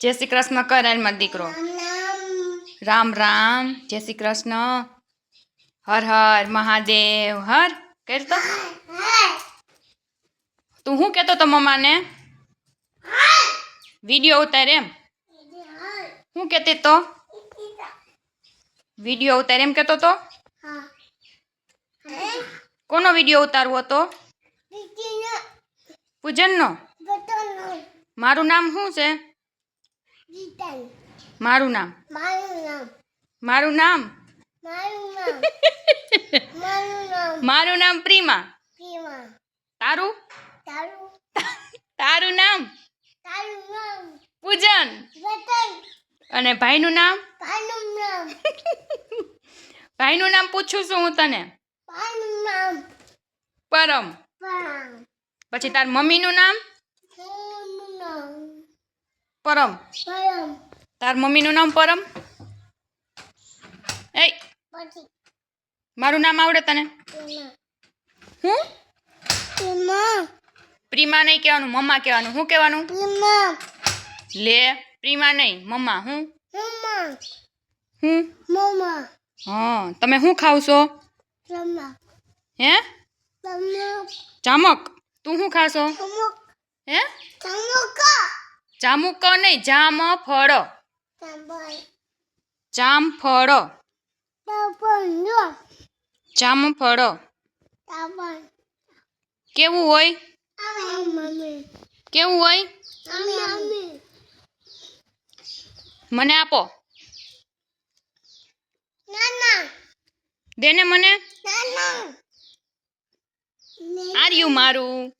જય શ્રી કૃષ્ણ કરાલ દીકરો. રામ રામ. જય શ્રી કૃષ્ણ. હર હર મહાદેવ. હર. કર તો. તું શું કહેતો તો મમ્માને? વીડિયો ઉતાર એમ. શું કહેતી તો? વીડિયો ઉતાર એમ કહેતો તો? કોનો વીડિયો ઉતારવો હતો પૂજનનો. મારું નામ શું છે? મારું નામ. મારું નામ. મારું નામ? પ્રીમા. તારું? તારું? નામ? નામ. પૂજન. અને ભાઈનું નામ? ભાઈનું નામ. પૂછું છું હું તને. પરમ. પછી તાર મમ્મીનું નામ? પરમ. તાર મમ્મીનું નામ પરમ? એ મારું નામ આવડે તને? હું? પ્રીમા. નહીં કહેવાનું મમ્મા કહેવાનું. શું કહેવાનું? લે પ્રીમા નહીં મમ્મા. હું? હું? હા તમે શું ખાવ છો? હે? ચામક. તું શું ખાશો? હે? જામુક નહીં જામ ફળ. જામ ફળ. જામ ફળ. કેવું હોય? કેવું હોય? મને આપો. દેને મને? આર્યું મારું.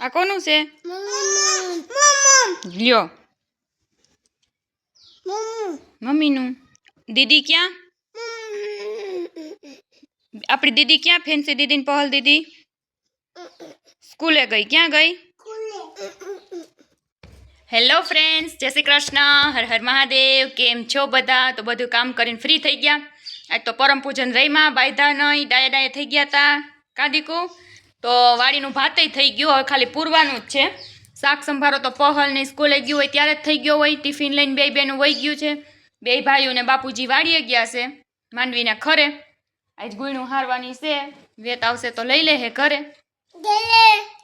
આ કોનું છે લ્યો મમ્મીનું દીદી ક્યાં આપણી દીદી ક્યાં ફેન્સી દીદી પહલ દીદી સ્કૂલે ગઈ ક્યાં ગઈ હેલો ફ્રેન્ડ્સ જય શ્રી કૃષ્ણ હર હર મહાદેવ કેમ છો બધા તો બધું કામ કરીને ફ્રી થઈ ગયા આજ તો પરમ પૂજન રહીમાં બાયધા નહીં ડાયા ડાયા થઈ ગયા હતા કાદીકુ તો વાડીનું ભાતય થઈ ગયું. હવે ખાલી પૂરવાનું જ છે. શાક સંભારો તો પહલને સ્કૂલે ગયું હોય ત્યારે જ થઈ ગયો હોય. ટિફિન લઈને બે બેનું વહી ગયું છે. બે ભાઈઓને બાપુજી વાડીએ ગયા છે માંડવીના ખરે આજ ગુણું હારવાની છે. વેત આવશે તો લઈ લે હે ઘરે.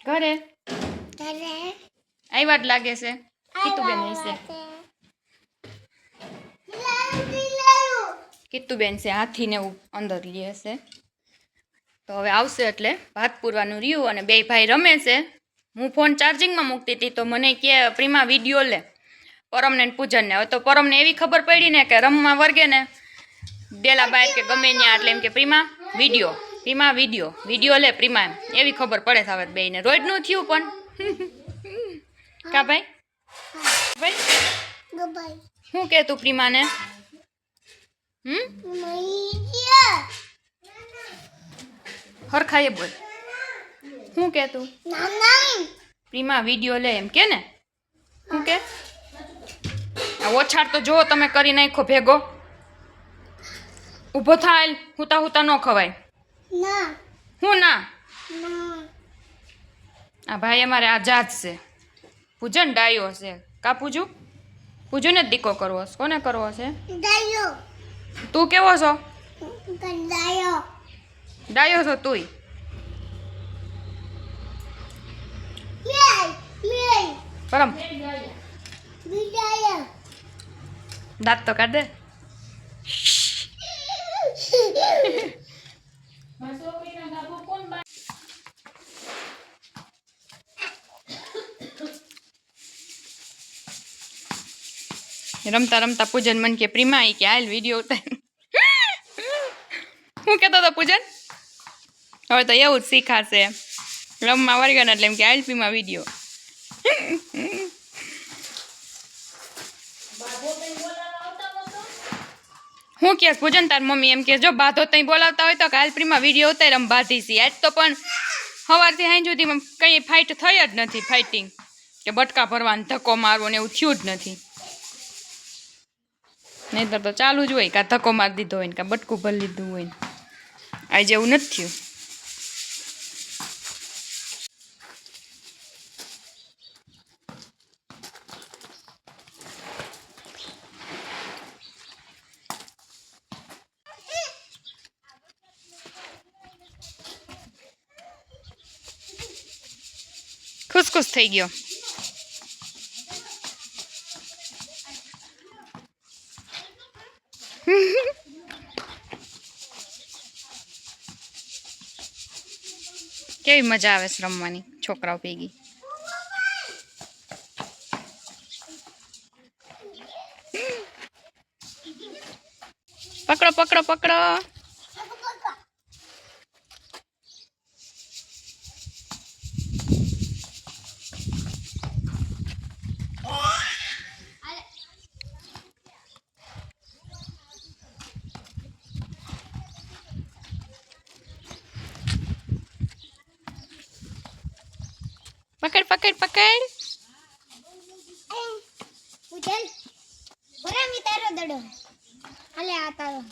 ઘરે. આવ્યા જ લાગે છે. કીતુબેન હશે. કીતુબેન છે હાથીને અંદર લે છે. તો હવે આવશે એટલે ભાત પૂરવાનું રહ્યું અને બે ભાઈ રમે છે. હું ફોન ચાર્જિંગમાં મૂકતી હતી તો મને કે પ્રીમા વીડિયો લે પરમને પૂજનને. હવે તો પરમને એવી ખબર પડી ને કે રમવા વર્ગે ને. ડેલા કે ગમે ત્યાં એટલે એમ કે Prime Video Prime Video video લે પ્રીમા એમ. એવી ખબર પડે હવે બેયને. રોજનું થયું પણ. કા ભાઈ? ભાઈ? શું કે તું પ્રીમાને? હમ? હરખાએ બોલ. શું કે તું? પ્રીમા વીડિયો લે એમ કે ને? શું કે? આ ઓછાડ તો જો તમે કરી નાખો ભેગો. ઊભો થાય હુતા હુતા ન ખવાય. હું ના? આ ભાઈ અમારે આઝાદ છે. પૂજન ડાયો છે. કા પૂજું? પૂજુને જ દીકો કરવો છે. કોને કરવો છે? તું કેવો છો? ડાયો છો તુંય પરમ દાંત તો કાઢ દે રમતા રમતા પૂજન મન કે પ્રીમા કે આયલ વીડિયો ઉતાર હું કહેતો હતો પૂજન હવે તો એવું જ શીખાશે. રમવા વર્ગન એટલે એમ કે આઈલપીમાં વીડિયો હું કે પૂજન તાર મમ્મી એમ કે જો બાધો તઈ બોલાવતા હોય તો કાલપ્રીમાં વીડિયો ઉતાર એમ બાધી સી આજ તો પણ સવારથી હાઈ સુધી કંઈ ફાઇટ થઈ જ નથી ફાઇટિંગ કે બટકા ભરવાનું ધક્કો મારવો ને એવું થયું જ નથી. નહીંતર તો ચાલુ જ હોય કાં ધક્કો મારી દીધો હોય ને કાં બટકું ભરી લીધું હોય ને. આજે એવું નથી થયું ખુશ થઈ ગયો. કેવી મજા આવે છે રમવાની છોકરાઓ ભેગી. પકડો પકડો પકડો. પકડ પકડ. પકડ ઉજલ. બરા મી તારો દડો. હાલે આ તારો.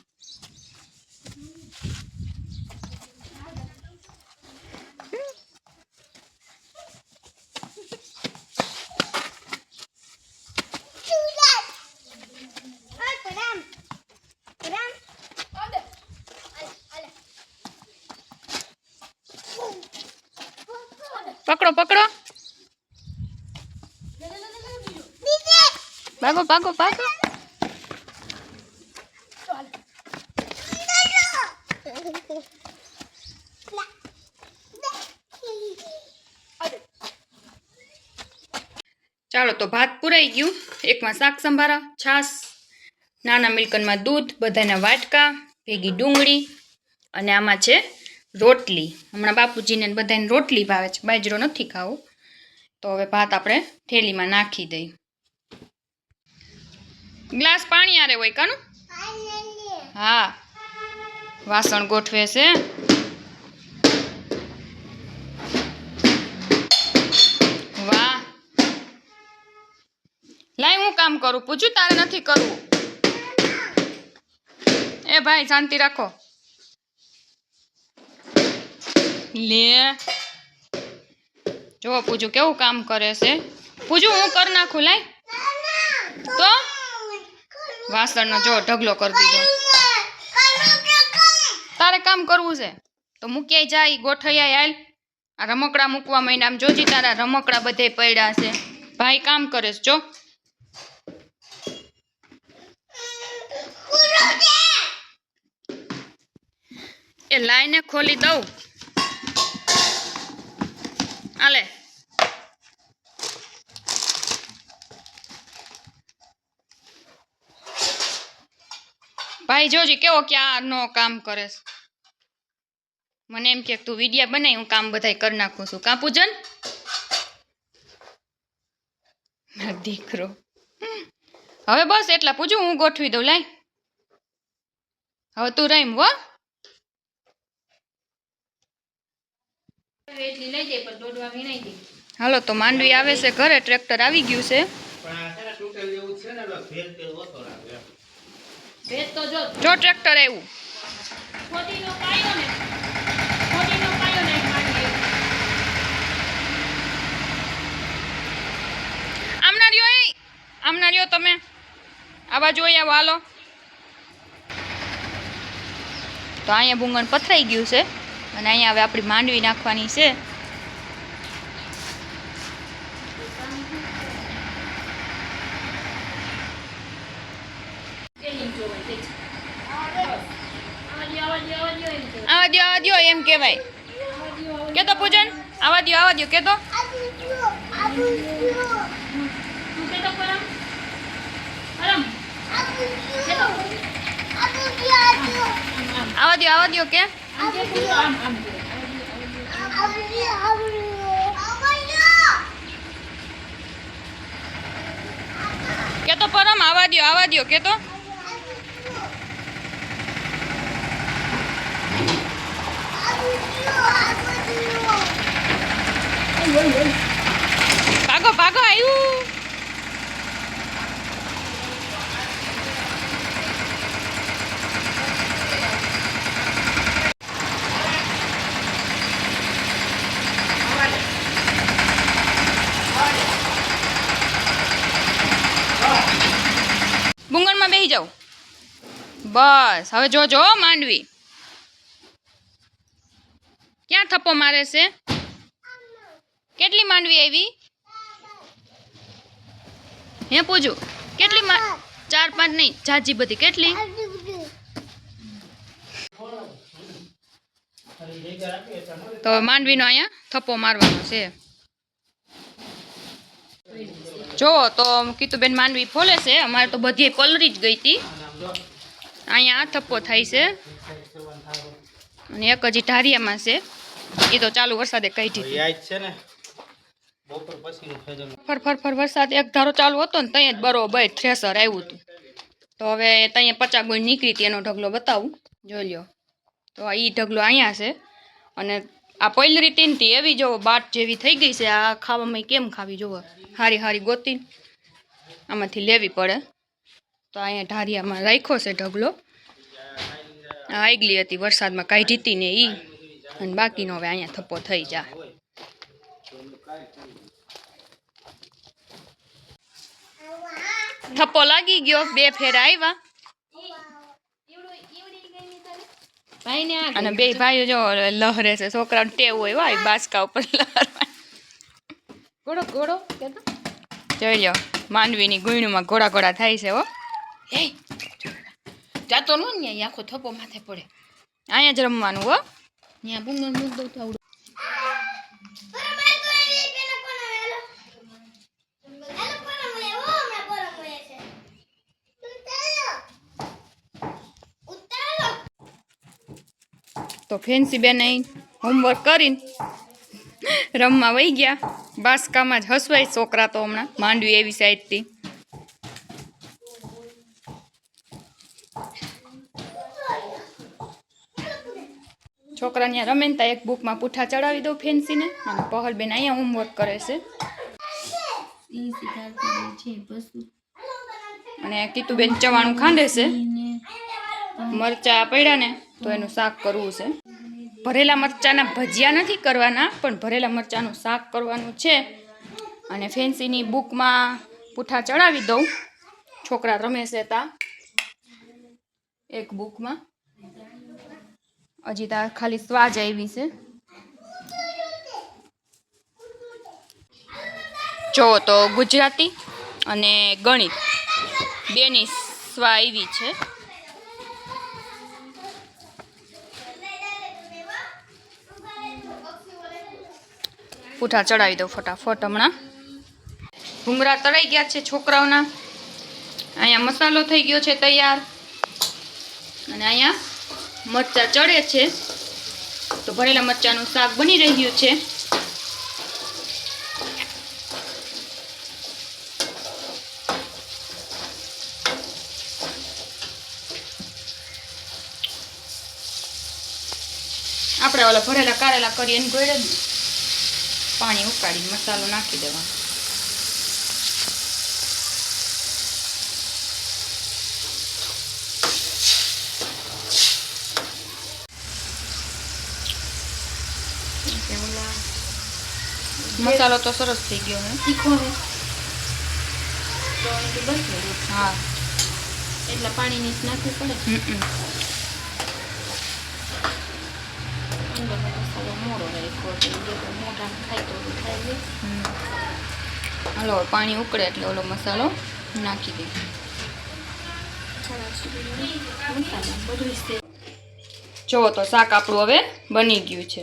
પકડો પકડો. ભાગો ભાગો ભાગો ચાલો તો ભાત પુરાઈ ગયું. એકમાં શાક સંભારા, છાશ, નાના મિલ્કનમાં દૂધ, બધાના વાટકા, ભેગી ડુંગળી અને આમાં છે રોટલી. હમણાં બાપુજીને બધાને રોટલી ભાવે છે. બાજરો નથી ખાવું. તો હવે ભાત આપણે થેલીમાં નાખી દઈ ગ્લાસ પાણી આરે હોય કાનું? હા. વાસણ ગોઠવે છે. વાહ. લાય હું કામ કરું? પૂછું તારે નથી કરવું. એ ભાઈ, શાંતિ રાખો. લે. જો પૂછું કેવું કામ કરે છે? પૂજું હું કરી નાખું, લાય. વાસણનો જો ઢગલો કરી દીધો. તારે કામ કરવું છે? તો મૂક્યાય જાય ગોઠૈયા હાલ. આ રમકડા મૂકવા માંડ આમ જોજી તારા રમકડા બધે પડ્યા છે. ભાઈ કામ કરે છે, જો. એ લાઈને ખોલી દઉં. આલે ભાઈ જોજી કેવો ક્યાં નો કામ કરે છે. મને એમ કે તું વિડિયા બનાવી હું કામ બધાય કરી નાખું છું. કા પૂજન? દીકરો. હવે બસ એટલા પૂજું હું ગોઠવી દઉં લાય. હવે તું રહીમ વો હાલો તો માંડવી આવે છે ઘરે ટ્રેક્ટર આવી ગયું છે. જો ટ્રેક્ટર આવ્યું. આમના રહ્યો આમના રહ્યો તમે આવા અહીંયા વાલો. તો અહીંયા ભૂંગણ પથરાઈ ગયું છે અને અહીંયા હવે આપણી માંડવી નાખવાની છે આવા દ્યો આવા દ્યો એમ કહેવાય? કે તો પૂજન, આવા દો આવા દ્યો કે તો. આવા દો આવા દ્યો કે કે તો પરમ, આવા દો આવા દો કે તો. ભાગો ભાગો આવ્યું બુંગણમાં બેસી જાઓ બસ હવે જોજો માંડવી. ક્યાં થપ્પો મારે છે? કેટલી માંડવી આવી? હે પૂછું કેટલી ચાર. પાંચ નહીં જાજી બધી. કેટલી. તો માંડવીનો અહીંયા થપ્પો મારવાનો છે. જો તો કીતુબેન માંડવી ફોલે છે. અમારે તો બધી પલરી જ ગઈ હતી અહીંયા થપ્પો થાય છે. અને એક હજી ઢારિયામાં છે. એ તો ચાલુ વરસાદે કાઢી તો છે ને? ફર ફર ફર, વરસાદ એક ધારો ચાલુ હતો ને ત્યાં જ બરોબર થ્રેસર આવ્યું હતું. તો હવે ત્યાં પચાસ ગુણ નીકળી હતી એનો ઢગલો બતાવું. જોઈ લ્યો. તો આ એ ઢગલો અહીંયા છે. અને આ પૈલરી તીનથી એવી જોવો બાટ જેવી થઈ ગઈ છે, આ ખાવામાં કેમ ખાવી જોવો હારી હારી ગોતી આમાંથી લેવી પડે. તો અહીંયા ઢારિયામાં રાખ્યો છે ઢગલો. આ આગલી હતી, વરસાદમાં કાઢી હતી ને એ અને બાકીનો હવે અહીંયા થપ્પો થઈ જાય થપ્પો લાગી ગયો. બે ફેર આવ્યા અને બે ભાઈઓ જો લહરે છે. છોકરા ટેવ હોય હોય બાસકા ઉપર ઘોડો ઘોડો જોઈ લ્યો માંડવીની ગુણમાં ઘોડા ઘોડા થાય છે હો. એ જાતો નો ને આખો થપ્પો માથે પડે. અહીંયા જ રમવાનું હો. ત્યાં બૂમ બૂમ દઉં તો આવડું બરાબર, તો એવી પેલા કોણ આવે? હાલો. હાલો, કોણ આવે? ઓ, હમણાં કોણ આવે છે? ઉતારો. ઉતારો. તો ફેન્સી બેન અહીં હોમવર્ક કરીને રમવા વહી ગયા. બાસકામાં જ હસવાય છોકરા તો હમણાં માંડવી એવી સાઈડથી. છોકરા ત્યાં રમે ને એક બુકમાં પૂઠા ચડાવી દઉં ફેન્સીને. અને પહલ બેન અહીંયા હોમવર્ક કરે છે. અને કીતુબેન ચવાણું ખાંડે છે. મરચા પડ્યા ને. તો એનું શાક કરવું છે. ભરેલા મરચાંના ભજીયા નથી કરવાના, પણ ભરેલા મરચાંનું શાક કરવાનું છે. અને ફેન્સીની બુકમાં પૂઠા ચડાવી દઉં. છોકરા રમે છે એક બુકમાં. હજી તાર ખાલી સ્વાજ આવી છે. જો તો ગુજરાતી અને ગણિત. બેની સ્વા આવી છે. પૂઠા ચડાવી દઉં ફટાફટ હમણાં. ભૂંગરા તળાઈ ગયા છે છોકરાઓના. અહીંયા મસાલો થઈ ગયો છે તૈયાર. અને અહીંયા મરચાં ચડે છે. તો ભરેલા મરચાંનું શાક બની રહ્યું છે. આપણે ઓલા ભરેલા કારેલા કરીએ એને ગોળે. પાણી ઉકાળી મસાલો નાખી દેવાનો મસાલો તો સરસ થઈ ગયો હે હે એટલે પાણી નીચ નાખવું પડે અંદરનો મસાલો મોડો રાખ્યો એટલે જે કોઈ મોઢા ખાય તો ખાઈ લે હમ. પાણી ઉકળે એટલે ઓલો મસાલો નાખી દે જુઓ તો શાક આપણું હવે બની ગયું છે